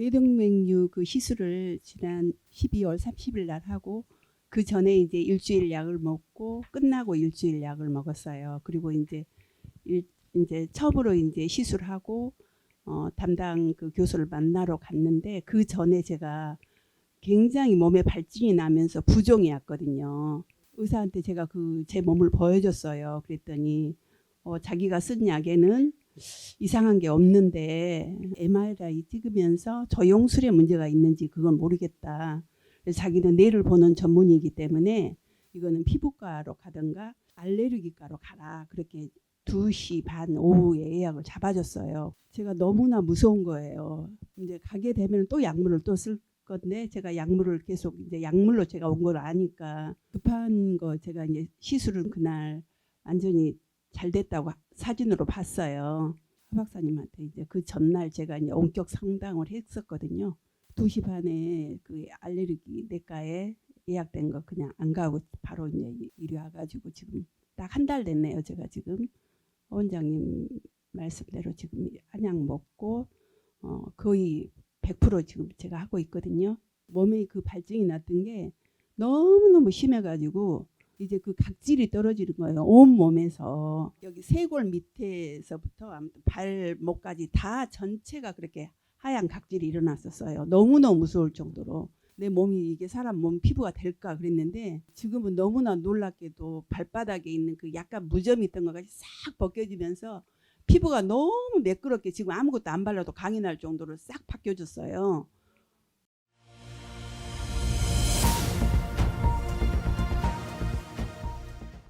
뇌동맥류 그 시술을 지난 12월 30일 날 하고 그 전에 이제 일주일 약을 먹고 끝나고 일주일 약을 먹었어요. 그리고 이제 일, 이제 처음으로 이제 시술하고 어, 담당 그 교수를 만나러 갔는데 그 전에 제가 굉장히 몸에 발진이 나면서 부종이 왔거든요. 의사한테 제가 그 제 몸을 보여줬어요. 그랬더니 어, 자기가 쓴 약에는 이상한 게 없는데 MRI 찍으면서 저용술에 문제가 있는지 그건 모르겠다. 그래서 자기는 뇌를 보는 전문이기 때문에 이거는 피부과로 가든가 알레르기과로 가라. 그렇게 2시 반 오후에 예약을 잡아줬어요. 제가 너무나 무서운 거예요. 이제 가게 되면 또 약물을 또 쓸 건데 제가 약물을 계속 이제 약물로 제가 온 걸 아니까 급한 거 제가 이제 시술은 그날 완전히 잘 됐다고 사진으로 봤어요. 하 박사님한테 이제 그 전날 제가 이제 원격 상담을 했었거든요. 2시 반에 그 알레르기 내과에 예약된 거 그냥 안 가고 바로 이제 이리 와가지고 지금 딱 한 달 됐네요. 제가 지금 원장님 말씀대로 지금 한약 먹고 어 거의 100% 지금 제가 하고 있거든요. 몸에 그 발증이 났던 게 너무너무 심해가지고 이제 그 각질이 떨어지는 거예요. 온 몸에서 여기 쇄골 밑에서부터 아무튼 발목까지 다 전체가 그렇게 하얀 각질이 일어났었어요. 너무너무 무서울 정도로 내 몸이 이게 사람 몸 피부가 될까 그랬는데 지금은 너무나 놀랍게도 발바닥에 있는 그 약간 무점이 있던 것까지 싹 벗겨지면서 피부가 너무 매끄럽게 지금 아무것도 안 발라도 날 정도로 싹 바뀌어졌어요.